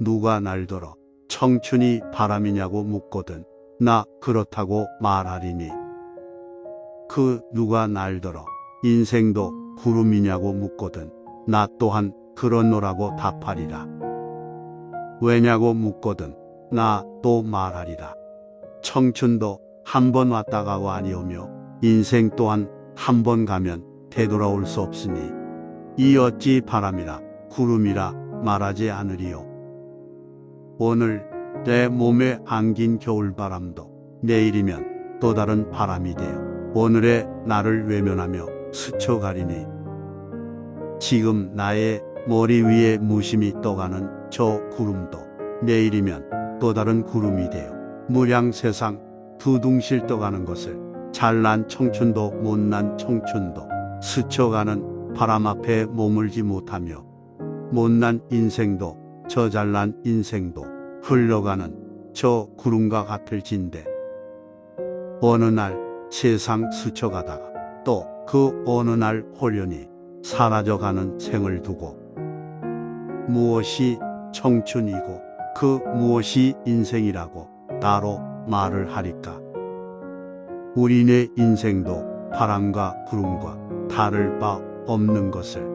누가 날더러 청춘이 바람이냐고 묻거든. 나 그렇다고 말하리니. 그 누가 날더러 인생도 구름이냐고 묻거든. 나 또한 그렇노라고 답하리라. 왜냐고 묻거든. 나 또 말하리라. 청춘도 한 번 왔다 가고 아니오며 인생 또한 한 번 가면 되돌아올 수 없으니. 이 어찌 바람이라 구름이라 말하지 않으리요 오늘 내 몸에 안긴 겨울바람도 내일이면 또 다른 바람이 되어 오늘의 나를 외면하며 스쳐가리니. 지금 나의 머리 위에 무심히 떠가는 저 구름도 내일이면 또 다른 구름이 되어 무량 세상 두둥실 떠가는 것을 잘난 청춘도 못난 청춘도 스쳐가는 바람 앞에 머물지 못하며 못난 인생도 저 잘난 인생도 흘러가는 저 구름과 같을진데 어느 날 세상 스쳐가다가 또 그 어느 날 홀연히 사라져가는 생을 두고 무엇이 청춘이고 그 무엇이 인생이라고 따로 말을 하리까? 우리네 인생도 바람과 구름과 다를 바 없는 것을